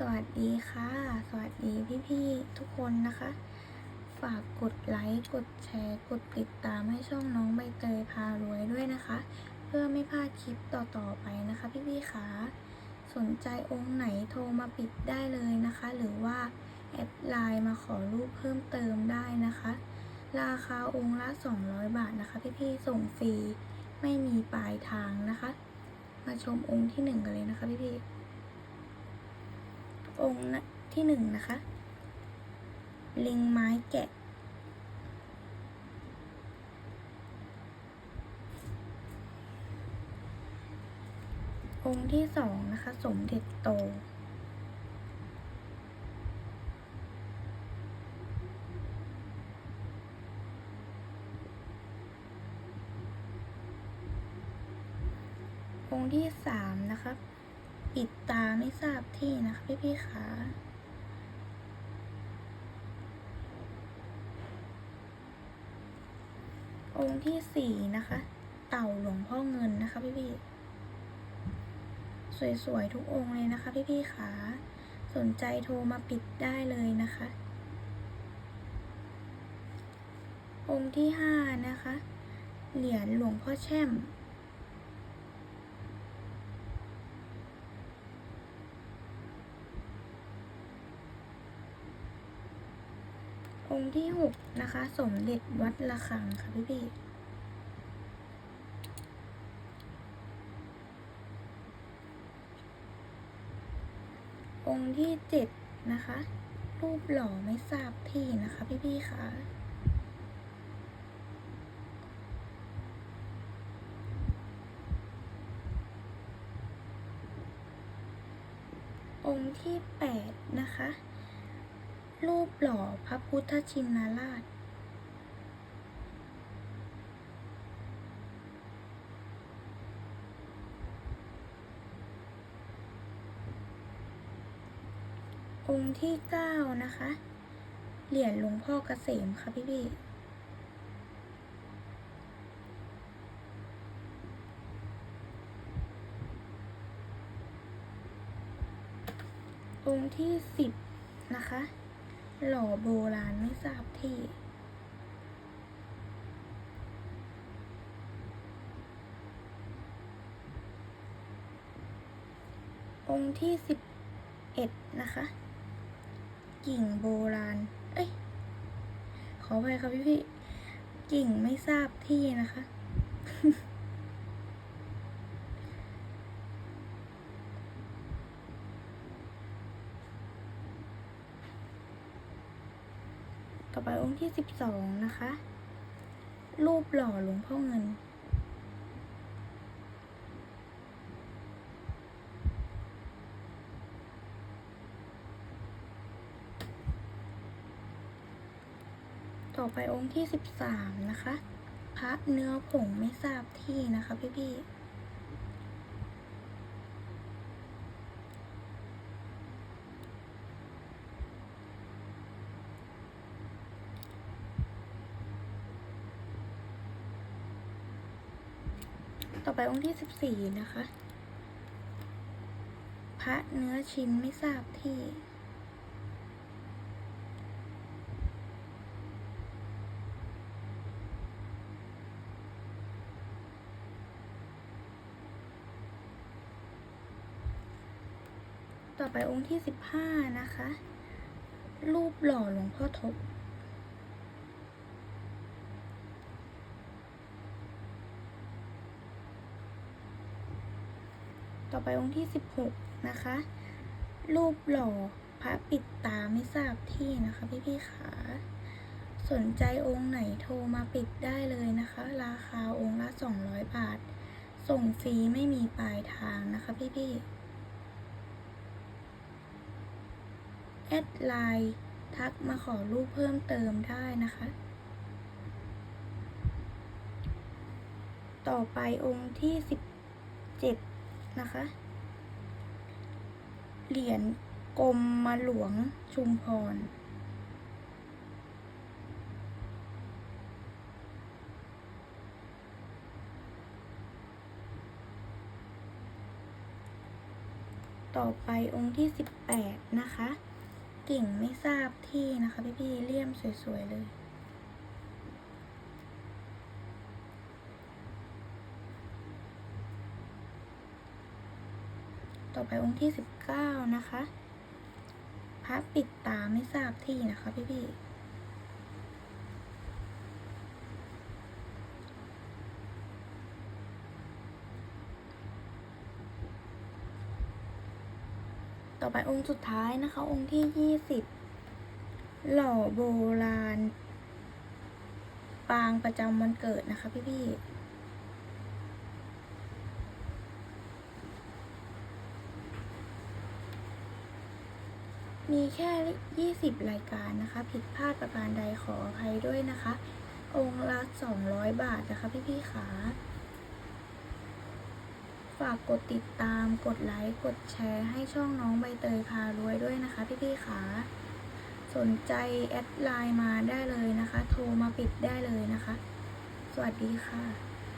สวัสดีค่ะ สวัสดีพี่ๆทุกคนนะคะ ฝากกดไลค์ กดแชร์ กดติดตามให้ช่องน้องใบเตยพารวยด้วยนะคะ เพื่อไม่พลาดคลิปต่อๆไปนะคะพี่ๆค่ะสนใจองค์ไหนโทรมาปิดได้เลยนะคะ หรือว่าแอดไลน์มาขอรูปเพิ่มเติมได้นะคะ ราคาองค์ละ 200 บาทนะคะ พี่ๆส่งฟรีไม่มีปลายทางนะคะ มาชมองค์ที่หนึ่งกันเลยนะคะพี่ๆ องค์ที่หนึ่งนะคะ ลิงไม้แกะ องค์ที่สองนะคะ สมเด็จโต องค์ที่สามนะคะ ปิดตาไม่ทราบที่นะคะพี่พี่ขาองค์ที่สี่นะคะ เต่าหลวงพ่อเงินนะคะพี่พี่สวยๆทุกองค์เลยนะคะพี่พี่ขาสนใจโทรมาปิดได้เลยนะคะ องค์ที่ห้านะคะ เหรียญหลวงพ่อแช่ม องค์ที่หกนะคะ สมเด็จวัดระฆังค่ะพี่พี่องค์ที่เจ็ดนะคะ รูปหล่อไม่ทราบที่นะคะ พี่พี่ค่ะองค์ที่แปดนะคะ รูปหล่อพระพุทธชินราช องค์ที่เก้านะคะ เหรียญหลวงพ่อเกษมค่ะพี่พี่องค์ที่สิบนะคะ หล่อโบราณไม่ทราบที่องค์ที่สิบเอ็ดนะคะ กิ่งโบราณ เอ้ย ขอไปค่ะพี่พี่ กิ่งไม่ทราบที่นะคะ ต่อไปองค์ที่สิบสองนะคะ รูปหล่อหลวงพ่อเงิน ต่อไปองค์ที่สิบสามนะคะ พระเนื้อผงไม่ทราบที่นะคะพี่พี่ๆ ต่อไปองค์ที่สิบสี่นะคะ พระเนื้อชิ้นไม่ทราบที่ต่อไปองค์ที่สิบห้านะคะ รูปหล่อหลวงพ่อทบ ต่อไปองค์ที่สิบหกนะคะ รูปหล่อพระปิดตาไม่ทราบที่นะคะ พี่พี่ขาสนใจองค์ไหนโทรมาปิดได้เลยนะคะ ราคาองค์ละสองร้อยบาท ส่งฟรีไม่มีปลายทางนะคะพี่พี่ๆแอดไลน์ทักมาขอรูปเพิ่มเติมได้นะคะ ต่อไปองค์ที่สิบเจ็ด นะคะ เหรียญกรมมาหลวงชุมพร ต่อไปองค์ที่สิบแปดนะคะ กิ่งไม่ทราบที่นะคะ พี่ๆเลี่ยมสวย ๆ เลย ต่อไปองค์ที่สิบเก้านะคะพระปิดตาไม่ทราบที่นะคะพี่ๆต่อไปองค์สุดท้ายนะคะ องค์ที่ยี่สิบหล่อโบราณ ปางประจำวันเกิดนะคะพี่ๆ มีแค่ 20 รายการนะคะ ผิดพลาดประการใดขออภัยด้วยนะคะ องค์ละ 200 บาทนะคะพี่ๆขาฝากกดติดตาม กดไลค์ กดแชร์ให้ช่องน้องใบเตยพารวยด้วยนะคะพี่ๆขาสนใจแอดไลน์มาได้เลยนะคะ โทรมาปิดได้เลยนะคะ สวัสดีค่ะ